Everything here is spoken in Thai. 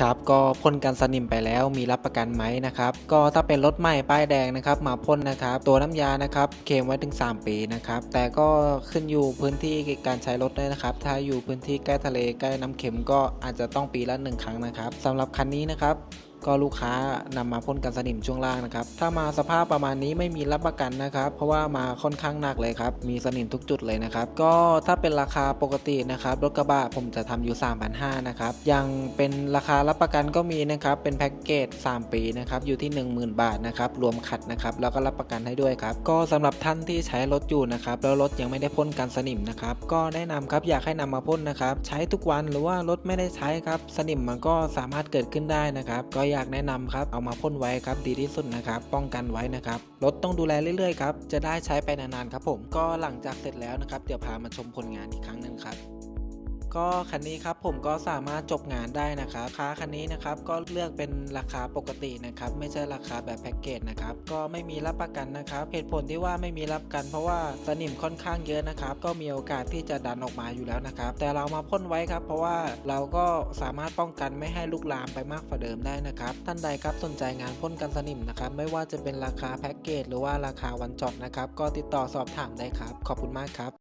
ครับก็พ่นกันสนิมไปแล้วมีรับประกันไหมนะครับก็ถ้าเป็นรถใหม่ป้ายแดงนะครับมาพ่นนะครับตัวน้ำยานะครับเคมไว้ถึง 3 ปีนะครับแต่ก็ขึ้นอยู่พื้นที่การใช้รถด้วยนะครับถ้าอยู่พื้นที่ใกล้ทะเลใกล้น้ำเค็มก็อาจจะต้องปีละหนึ่งครั้งนะครับสำหรับคันนี้นะครับ ก็ลูกค้านำมาพ่นกันสนิมช่วงล่างนะครับ ถ้ามาสภาพประมาณนี้ไม่มีรับประกันนะครับ เพราะว่ามาค่อนข้างหนักเลยครับ มีสนิมทุกจุดเลยนะครับ ก็ถ้าเป็นราคาปกตินะครับ รถกระบะผมจะทำอยู่ 3,500นะครับ ยังเป็นราคารับประกันก็มีนะครับ เป็นแพ็กเกจ 3 ปีนะครับ อยู่ที่ 10,000 บาทนะครับ รวมขัดนะครับ แล้วก็รับประกันให้ด้วยครับ ก็สำหรับท่านที่ใช้รถอยู่นะครับ แล้วรถยังไม่ได้พ่นกันสนิมนะครับ ก็แนะนำครับ อยากให้นำมาพ่นนะครับ ใช้ทุกวันหรือว่ารถไม่ได้ใช้ครับ สนิมมันก็สามารถเกิดขึ้นได้นะครับ ก็อยากแนะนำครับเอามาพ่นไว้ครับดีที่สุดนะครับป้องกันไว้นะครับรถต้องดูแลเรื่อยๆครับจะได้ใช้ไปนานๆครับผมก็หลังจากเสร็จแล้วนะครับเดี๋ยวพามาชมผลงานอีกครั้งหนึ่งครับ ก็คันนี้ครับผมก็สามารถจบงานได้นะครับค้าคันนี้นะครับก็เลือกเป็นราคาปกตินะครับไม่ใช่ราคาแบบแพ็กเกจนะครับก็ไม่มีรับประกันนะครับเหตุผลที่ว่าไม่มีรับประกัน เพราะว่าสนิมค่อนข้างเยอะนะครับก็มีโอกาสที่จะดันออกมาอยู่แล้วนะครับแต่เรามาพ่นไว้ครับ เพราะว่าเราก็สามารถป้องกันไม่ให้ลุกลามไปมากกว่าเดิมได้นะครับท่านใดครับสนใจงานพ่นกันสนิมนะครับไม่ว่าจะเป็นราคาแพ็กเกจหรือว่าราคาวันจอดนะครับก็ติดต่อสอบถามได้ครับ ขอบคุณมากครับ